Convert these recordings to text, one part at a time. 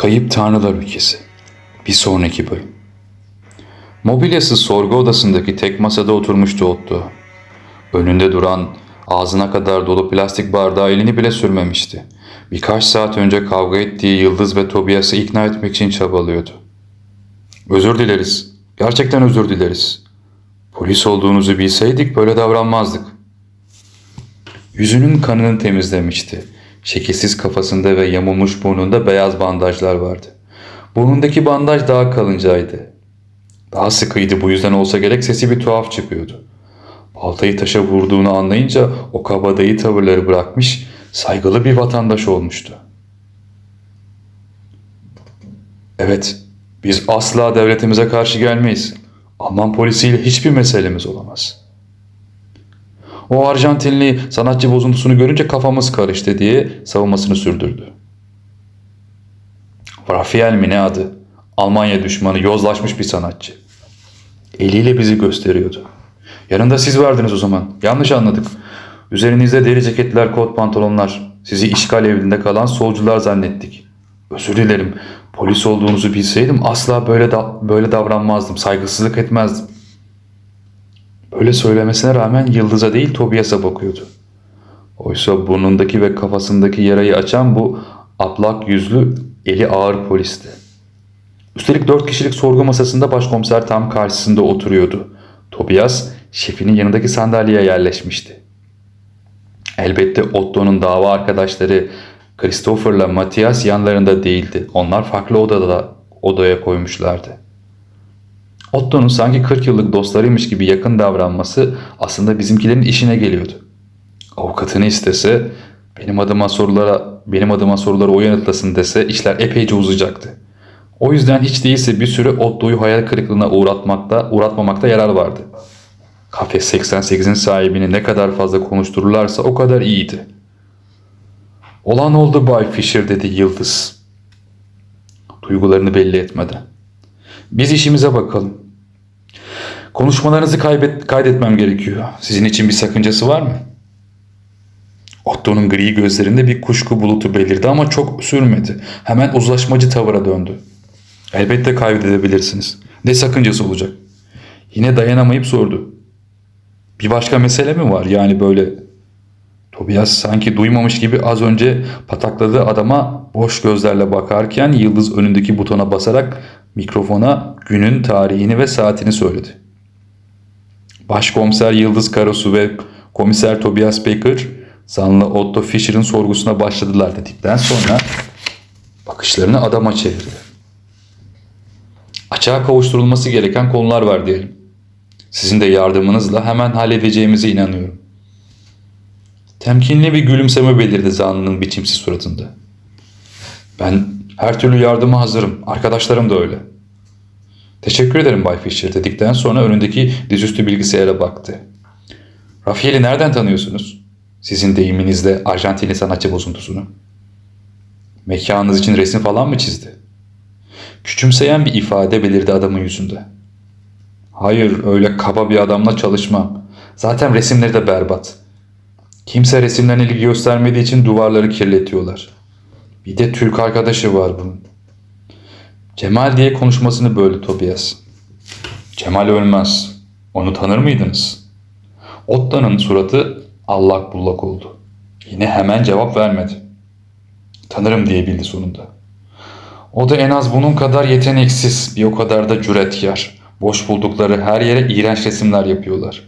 Kayıp Tanrılar Ülkesi Bir sonraki bölüm Mobilyası sorgu odasındaki tek masada oturmuştu Otto. Önünde duran ağzına kadar dolu plastik bardağı elini bile sürmemişti. Birkaç saat önce kavga ettiği Yıldız ve Tobias'ı ikna etmek için çabalıyordu. Özür dileriz. Gerçekten özür dileriz. Polis olduğunuzu bilseydik böyle davranmazdık. Yüzünün kanını temizlemişti. Şekilsiz kafasında ve yamulmuş burnunda beyaz bandajlar vardı. Burnundaki bandaj daha kalıncaydı. Daha sıkıydı bu yüzden olsa gerek sesi bir tuhaf çıkıyordu. Baltayı taşa vurduğunu anlayınca o kabadayı tavırları bırakmış, saygılı bir vatandaş olmuştu. Evet, biz asla devletimize karşı gelmeyiz. Alman polisiyle hiçbir meselemiz olamaz. O Arjantinli sanatçı bozuntusunu görünce kafamız karıştı diye savunmasını sürdürdü. Rafael mi ne adı? Almanya düşmanı, yozlaşmış bir sanatçı. Eliyle bizi gösteriyordu. Yanında siz vardınız o zaman. Yanlış anladık. Üzerinizde deri ceketler, kot pantolonlar. Sizi işgal evinde kalan solcular zannettik. Özür dilerim. Polis olduğunuzu bilseydim asla böyle da böyle davranmazdım. Saygısızlık etmezdim. Böyle söylemesine rağmen Yıldız'a değil Tobias'a bakıyordu. Oysa burnundaki ve kafasındaki yarayı açan bu aplak yüzlü, eli ağır polisti. Üstelik dört kişilik sorgu masasında başkomiser tam karşısında oturuyordu. Tobias şefinin yanındaki sandalyeye yerleşmişti. Elbette Otto'nun dava arkadaşları Christopher'la Matthias yanlarında değildi. Onlar farklı odada odaya koymuşlardı. Otto'nun sanki 40 yıllık dostlarıymış gibi yakın davranması aslında bizimkilerin işine geliyordu. Avukatını istese, benim adıma sorulara benim adıma soruları o yanıtlasın dese işler epeyce uzayacaktı. O yüzden hiç değilse bir süre Otto'yu hayal kırıklığına uğratmakta, uğratmamakta yarar vardı. Kafe 88'in sahibini ne kadar fazla konuştururlarsa o kadar iyiydi. Olan oldu Bay Fisher dedi Yıldız. Duygularını belli etmeden. Biz işimize bakalım. Konuşmalarınızı kaybet, kaydetmem gerekiyor. Sizin için bir sakıncası var mı? Otto'nun gri gözlerinde bir kuşku bulutu belirdi ama çok sürmedi. Hemen uzlaşmacı tavıra döndü. Elbette kaydedebilirsiniz. Ne sakıncası olacak? Yine dayanamayıp sordu. Bir başka mesele mi var? Yani böyle Tobias sanki duymamış gibi az önce patakladığı adama boş gözlerle bakarken Yıldız önündeki butona basarak mikrofona günün tarihini ve saatini söyledi. Başkomiser Yıldız Karasu ve komiser Tobias Baker zanlı Otto Fisher'ın sorgusuna başladılar dedikten sonra bakışlarını adama çevirdi. Açığa kavuşturulması gereken konular var diyelim. Sizin de yardımınızla hemen halledeceğimize inanıyorum. Temkinli bir gülümseme belirdi zanlının biçimsiz suratında. Ben her türlü yardıma hazırım. Arkadaşlarım da öyle. Teşekkür ederim Bay Fisher dedikten sonra önündeki dizüstü bilgisayara baktı. Rafael'i nereden tanıyorsunuz? Sizin deyiminizle Arjantinli sanatçı bozuntusunu. Mekanınız için resim falan mı çizdi? Küçümseyen bir ifade belirdi adamın yüzünde. Hayır öyle kaba bir adamla çalışmam. Zaten resimleri de berbat. Kimse resimlerine ilgi göstermediği için duvarları kirletiyorlar. Bir de Türk arkadaşı var bunun. Cemal diye konuşmasını böldü Tobias. Cemal ölmez. Onu tanır mıydınız? Otto'nun suratı allak bullak oldu. Yine hemen cevap vermedi. Tanırım diyebildi sonunda. O da en az bunun kadar yeteneksiz, bir o kadar da cüretkar. Boş buldukları her yere iğrenç resimler yapıyorlar.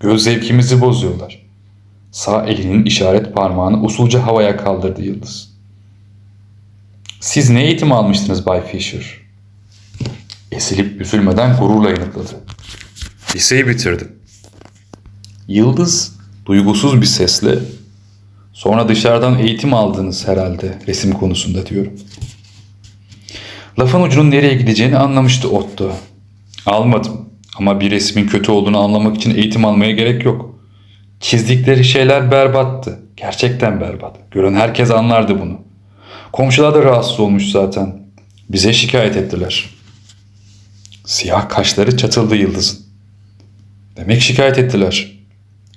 Göz zevkimizi bozuyorlar. Sağ elinin işaret parmağını usulca havaya kaldırdı Yıldız. Siz ne eğitim almıştınız Bay Fisher? Esilip üzülmeden gururla yanıtladı. Liseyi bitirdim. Yıldız duygusuz bir sesle sonra dışarıdan eğitim aldınız herhalde resim konusunda diyorum. Lafın ucunun nereye gideceğini anlamıştı Otto. Almadım ama bir resmin kötü olduğunu anlamak için eğitim almaya gerek yok. Çizdikleri şeyler berbattı. Gerçekten berbat. Gören herkes anlardı bunu. Komşular da rahatsız olmuş zaten. Bize şikayet ettiler. Siyah kaşları çatıldı Yıldız'ın. Demek şikayet ettiler.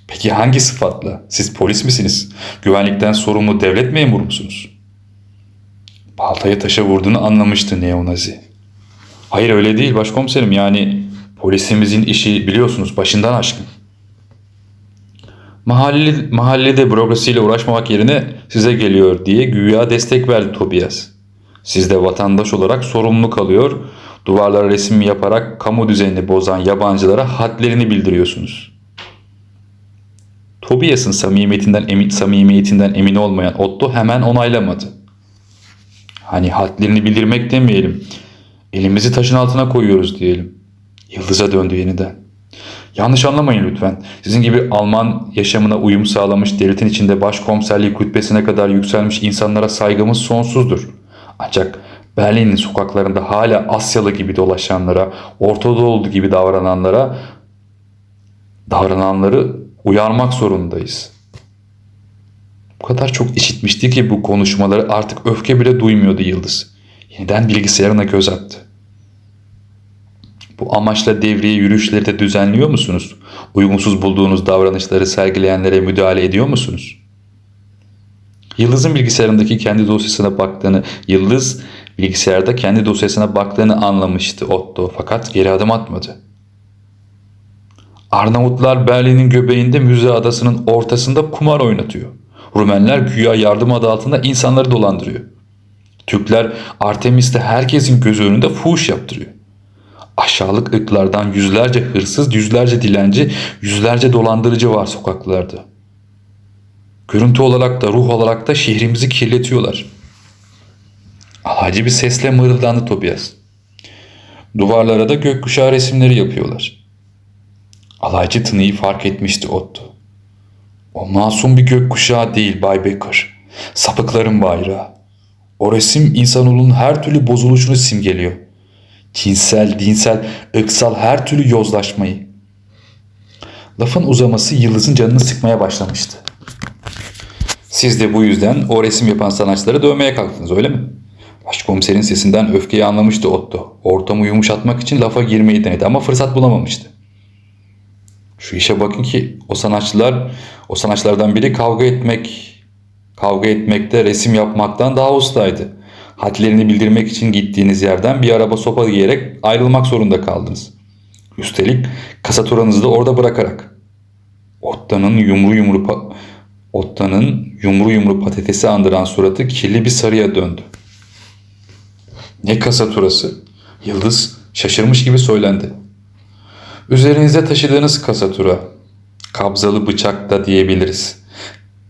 Peki hangi sıfatla? Siz polis misiniz? Güvenlikten sorumlu devlet memuru musunuz? baltaya taşa vurduğunu anlamıştı neonazi. Hayır öyle değil başkomiserim yani polisimizin işi biliyorsunuz başından aşkın. Mahalle, mahallede bürokrasiyle uğraşmamak yerine size geliyor diye güya destek verdi Tobias. Siz de vatandaş olarak sorumluluk alıyor, duvarlara resim yaparak kamu düzenini bozan yabancılara hadlerini bildiriyorsunuz. Tobias'ın samimiyetinden emin, samimiyetinden emin olmayan Otto hemen onaylamadı. Hani hadlerini bildirmek demeyelim. Elimizi taşın altına koyuyoruz diyelim. Yıldız'a döndü yeniden. Yanlış anlamayın lütfen. Sizin gibi Alman yaşamına uyum sağlamış devletin içinde başkomiserlik rütbesine kadar yükselmiş insanlara saygımız sonsuzdur. Ancak Berlin'in sokaklarında hala Asyalı gibi dolaşanlara, Orta Doğulu gibi davrananlara davrananları uyarmak zorundayız. Bu kadar çok işitmişti ki bu konuşmaları artık öfke bile duymuyordu Yıldız. Yeniden bilgisayarına göz attı. Bu amaçla devriye yürüyüşleri de düzenliyor musunuz? Uygunsuz bulduğunuz davranışları sergileyenlere müdahale ediyor musunuz? Yıldız'ın bilgisayarındaki kendi dosyasına baktığını, Yıldız bilgisayarda kendi dosyasına baktığını anlamıştı Otto fakat geri adım atmadı. Arnavutlar Berlin'in göbeğinde müze adasının ortasında kumar oynatıyor. Rumenler güya yardım adı altında insanları dolandırıyor. Türkler Artemis'te herkesin gözü önünde fuhuş yaptırıyor. Aşağılık ırklardan yüzlerce hırsız, yüzlerce dilenci, yüzlerce dolandırıcı var sokaklarda. Görüntü olarak da ruh olarak da şehrimizi kirletiyorlar. Alaycı bir sesle mırıldandı Tobias. Duvarlara da gökkuşağı resimleri yapıyorlar. Alaycı tınıyı fark etmişti Otto. O masum bir gökkuşağı değil Bay Baker. Sapıkların bayrağı. O resim insanoğlunun her türlü bozuluşunu simgeliyor. Cinsel, dinsel, ırksal her türlü yozlaşmayı. Lafın uzaması Yıldız'ın canını sıkmaya başlamıştı. Siz de bu yüzden o resim yapan sanatçıları dövmeye kalktınız öyle mi? Başkomiserin sesinden öfkeyi anlamıştı Otto. Ortamı yumuşatmak için lafa girmeyi denedi ama fırsat bulamamıştı. Şu işe bakın ki o sanatçılar, o sanatçılardan biri kavga etmek, kavga etmekte, resim yapmaktan daha ustaydı. Hadlerini bildirmek için gittiğiniz yerden bir araba sopa giyerek ayrılmak zorunda kaldınız. Üstelik kasaturanızı da orada bırakarak. Ottanın yumru yumru Ottanın yumru yumru patatesi andıran suratı kirli bir sarıya döndü. Ne kasaturası? Yıldız şaşırmış gibi söylendi. Üzerinizde taşıdığınız kasatura. Kabzalı bıçak da diyebiliriz.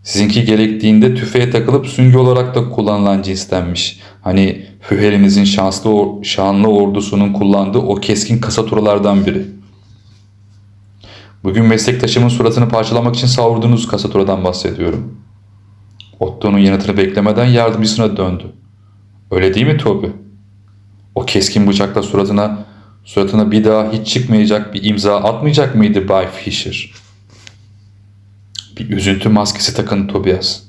Sizinki gerektiğinde tüfeğe takılıp süngü olarak da kullanılan cinstenmiş. Hani Führerimizin şanslı or- şanlı ordusunun kullandığı o keskin kasaturalardan biri. Bugün meslektaşımın suratını parçalamak için savurduğunuz kasaturadan bahsediyorum. Otto'nun yanıtını beklemeden yardımcısına döndü. Öyle değil mi Toby? O keskin bıçakla suratına suratına bir daha hiç çıkmayacak bir imza atmayacak mıydı Bay Fisher? Bir üzüntü maskesi takın Tobias.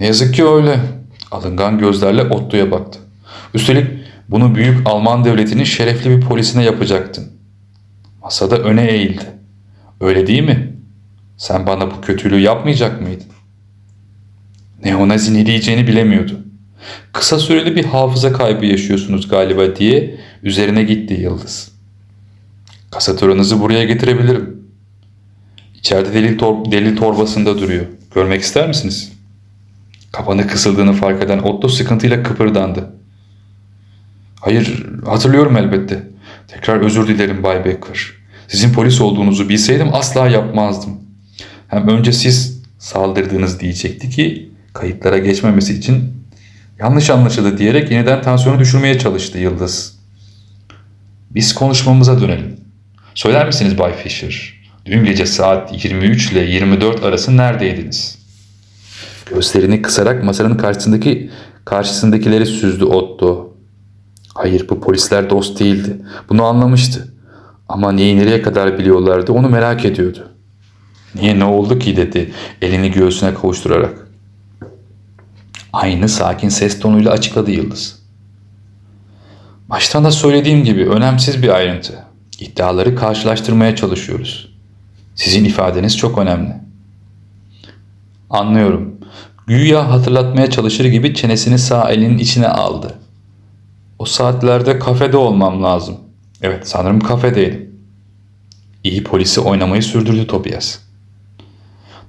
Ne yazık ki öyle. Alıngan gözlerle Otto'ya baktı. Üstelik bunu büyük Alman devletinin şerefli bir polisine yapacaktın. Masada öne eğildi. Öyle değil mi? Sen bana bu kötülüğü yapmayacak mıydın? Neonazi ne diyeceğini bilemiyordu. Kısa süreli bir hafıza kaybı yaşıyorsunuz galiba diye üzerine gitti Yıldız. Kasaturanızı buraya getirebilirim. İçeride delil, tor- delil torbasında duruyor. Görmek ister misiniz? Kafanı kısıldığını fark eden Otto sıkıntıyla kıpırdandı. Hayır, hatırlıyorum elbette. Tekrar özür dilerim Bay Baker. Sizin polis olduğunuzu bilseydim asla yapmazdım. Hem önce siz saldırdınız diyecekti ki kayıtlara geçmemesi için yanlış anlaşıldı diyerek yeniden tansiyonu düşürmeye çalıştı Yıldız. Biz konuşmamıza dönelim. Söyler misiniz Bay Fisher? Dün gece saat 23 ile 24 arası neredeydiniz? Gözlerini kısarak masanın karşısındaki karşısındakileri süzdü Otto. Hayır bu polisler dost değildi. Bunu anlamıştı. Ama neyi nereye kadar biliyorlardı onu merak ediyordu. Niye ne oldu ki dedi elini göğsüne kavuşturarak. Aynı sakin ses tonuyla açıkladı Yıldız. Baştan da söylediğim gibi önemsiz bir ayrıntı. İddiaları karşılaştırmaya çalışıyoruz. Sizin ifadeniz çok önemli. Anlıyorum. Güya hatırlatmaya çalışır gibi çenesini sağ elinin içine aldı. O saatlerde kafede olmam lazım. Evet sanırım kafedeydim. İyi polisi oynamayı sürdürdü Tobias.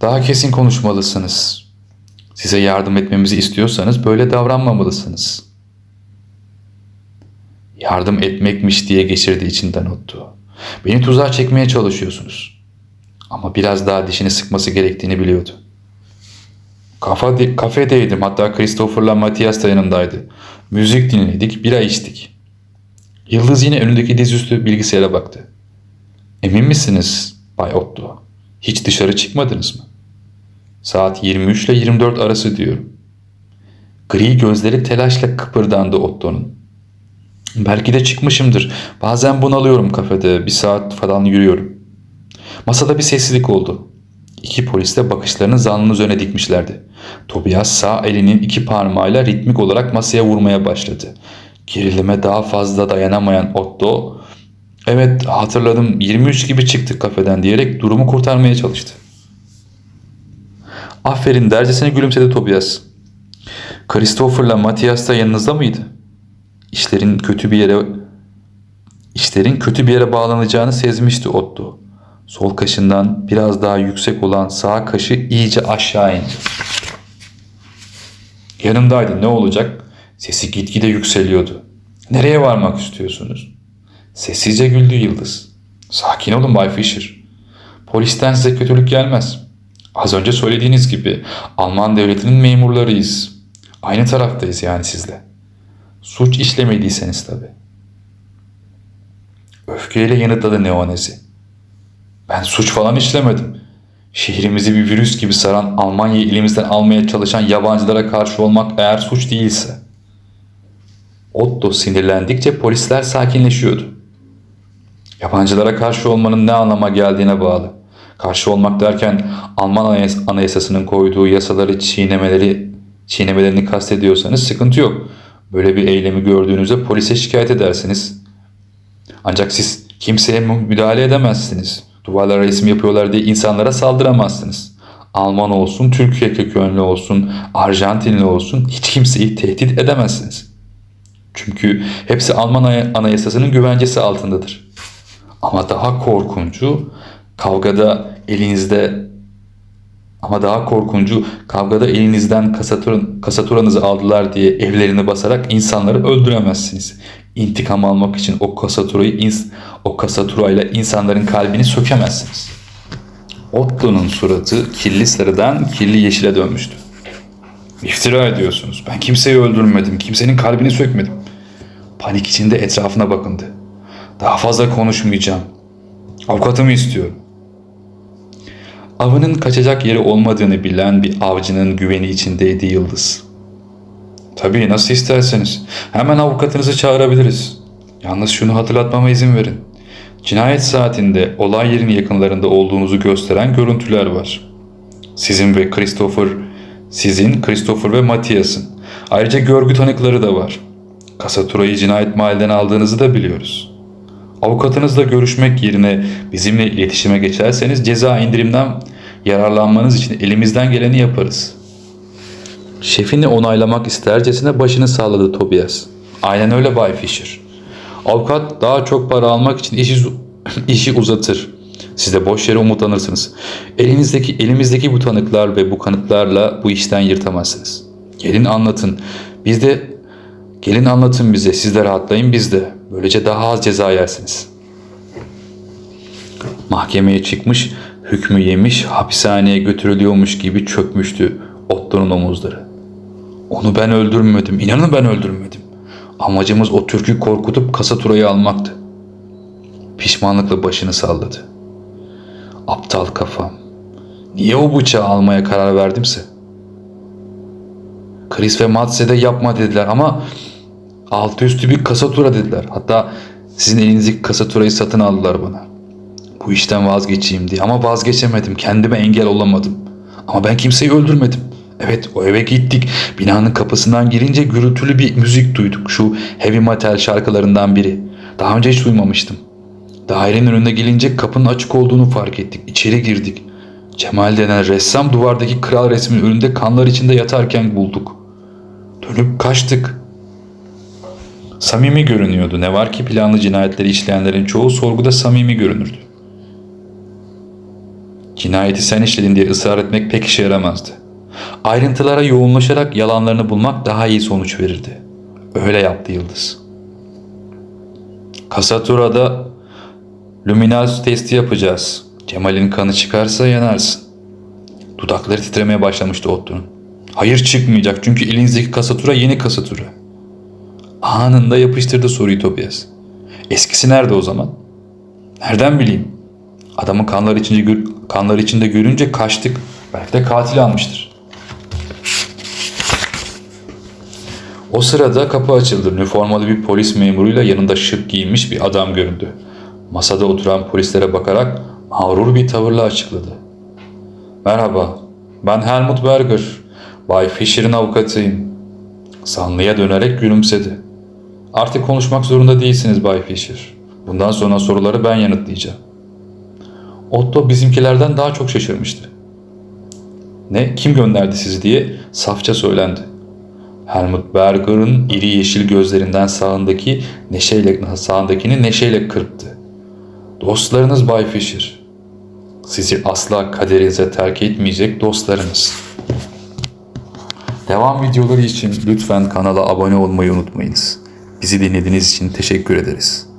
Daha kesin konuşmalısınız. Size yardım etmemizi istiyorsanız böyle davranmamalısınız. Yardım etmekmiş diye geçirdi içinden Otto. Beni tuzağa çekmeye çalışıyorsunuz. Ama biraz daha dişini sıkması gerektiğini biliyordu. Kafa de- kafedeydim hatta Christopher'la Matthias da yanındaydı. Müzik dinledik, bira içtik. Yıldız yine önündeki dizüstü bilgisayara baktı. Emin misiniz Bay Otto? Hiç dışarı çıkmadınız mı? Saat 23 ile 24 arası diyorum. Gri gözleri telaşla kıpırdandı Otto'nun. Belki de çıkmışımdır. Bazen bunalıyorum kafede. Bir saat falan yürüyorum. Masada bir sessizlik oldu. İki polis de bakışlarını zanlının üzerine dikmişlerdi. Tobias sağ elinin iki parmağıyla ritmik olarak masaya vurmaya başladı. Gerilime daha fazla dayanamayan Otto, ''Evet hatırladım 23 gibi çıktık kafeden'' diyerek durumu kurtarmaya çalıştı. ''Aferin'' dercesine gülümsedi Tobias. ''Christopher'la Matthias da yanınızda mıydı?'' İşlerin kötü bir yere işlerin kötü bir yere bağlanacağını sezmişti Otto. Sol kaşından biraz daha yüksek olan sağ kaşı iyice aşağı indi. Yanımdaydı ne olacak? Sesi gitgide yükseliyordu. Nereye varmak istiyorsunuz? Sessizce güldü Yıldız. Sakin olun Bay Fisher. Polisten size kötülük gelmez. Az önce söylediğiniz gibi Alman devletinin memurlarıyız. Aynı taraftayız yani sizle. Suç işlemediyseniz tabi. Öfkeyle yanıtladı Neonezi. Ben suç falan işlemedim. Şehrimizi bir virüs gibi saran Almanya'yı elimizden almaya çalışan yabancılara karşı olmak eğer suç değilse. Otto sinirlendikçe polisler sakinleşiyordu. Yabancılara karşı olmanın ne anlama geldiğine bağlı. Karşı olmak derken Alman anayas- anayasasının koyduğu yasaları çiğnemeleri çiğnemelerini kastediyorsanız sıkıntı yok. Böyle bir eylemi gördüğünüzde polise şikayet edersiniz. Ancak siz kimseye müdahale edemezsiniz. Duvarlara resim yapıyorlar diye insanlara saldıramazsınız. Alman olsun, Türkiye kökenli olsun, Arjantinli olsun hiç kimseyi tehdit edemezsiniz. Çünkü hepsi Alman ana- anayasasının güvencesi altındadır. Ama daha korkuncu kavgada elinizde ama daha korkuncu kavgada elinizden kasaturan, kasaturanızı aldılar diye evlerini basarak insanları öldüremezsiniz. İntikam almak için o kasaturayı ins- o kasaturayla insanların kalbini sökemezsiniz. Otto'nun suratı kirli sarıdan kirli yeşile dönmüştü. İftira ediyorsunuz. Ben kimseyi öldürmedim. Kimsenin kalbini sökmedim. Panik içinde etrafına bakındı. Daha fazla konuşmayacağım. Avukatımı istiyorum. Avının kaçacak yeri olmadığını bilen bir avcının güveni içindeydi Yıldız. Tabii nasıl isterseniz. Hemen avukatınızı çağırabiliriz. Yalnız şunu hatırlatmama izin verin. Cinayet saatinde olay yerinin yakınlarında olduğunuzu gösteren görüntüler var. Sizin ve Christopher, sizin, Christopher ve Matthias'ın. Ayrıca görgü tanıkları da var. Kasaturayı cinayet mahallen aldığınızı da biliyoruz. Avukatınızla görüşmek yerine bizimle iletişime geçerseniz ceza indirimden yararlanmanız için elimizden geleni yaparız. Şefini onaylamak istercesine başını salladı Tobias. Aynen öyle Bay Fisher. Avukat daha çok para almak için işi, işi uzatır. Siz de boş yere umutlanırsınız. Elinizdeki elimizdeki bu tanıklar ve bu kanıtlarla bu işten yırtamazsınız. Gelin anlatın. Biz de gelin anlatın bize. Siz de rahatlayın biz de. Böylece daha az ceza yersiniz. Mahkemeye çıkmış, hükmü yemiş, hapishaneye götürülüyormuş gibi çökmüştü Otto'nun omuzları. Onu ben öldürmedim. İnanın ben öldürmedim. Amacımız o Türk'ü korkutup kasaturayı almaktı. Pişmanlıkla başını salladı. Aptal kafam. Niye o bıçağı almaya karar verdimse? Chris ve Matse de yapma dediler ama altı üstü bir kasatura dediler. Hatta sizin elinizdeki kasaturayı satın aldılar bana. Bu işten vazgeçeyim diye ama vazgeçemedim. Kendime engel olamadım. Ama ben kimseyi öldürmedim. Evet o eve gittik. Binanın kapısından girince gürültülü bir müzik duyduk. Şu heavy metal şarkılarından biri. Daha önce hiç duymamıştım. Dairenin önüne gelince kapının açık olduğunu fark ettik. İçeri girdik. Cemal denen ressam duvardaki kral resmin önünde kanlar içinde yatarken bulduk. Dönüp kaçtık. Samimi görünüyordu. Ne var ki planlı cinayetleri işleyenlerin çoğu sorguda samimi görünürdü. Cinayeti sen işledin diye ısrar etmek pek işe yaramazdı. Ayrıntılara yoğunlaşarak yalanlarını bulmak daha iyi sonuç verirdi. Öyle yaptı Yıldız. Kasatura'da luminans testi yapacağız. Cemal'in kanı çıkarsa yanarsın. Dudakları titremeye başlamıştı Otto'nun. Hayır çıkmayacak çünkü elinizdeki kasatura yeni kasatura. Anında yapıştırdı soruyu Tobias. Eskisi nerede o zaman? Nereden bileyim? Adamı kanlar içinde, kanlar içinde görünce kaçtık. Belki de katil almıştır. O sırada kapı açıldı. Üniformalı bir polis memuruyla yanında şık giyinmiş bir adam göründü. Masada oturan polislere bakarak mağrur bir tavırla açıkladı. Merhaba, ben Helmut Berger. Bay Fischer'in avukatıyım. Sanlıya dönerek gülümsedi. Artık konuşmak zorunda değilsiniz Bay Fischer. Bundan sonra soruları ben yanıtlayacağım. Otto bizimkilerden daha çok şaşırmıştı. Ne, kim gönderdi sizi diye safça söylendi. Helmut Berger'ın iri yeşil gözlerinden sağındaki neşeyle sağındakini neşeyle kırptı. Dostlarınız Bay Fischer. Sizi asla kaderinize terk etmeyecek dostlarınız. Devam videoları için lütfen kanala abone olmayı unutmayınız. Bizi dinlediğiniz için teşekkür ederiz.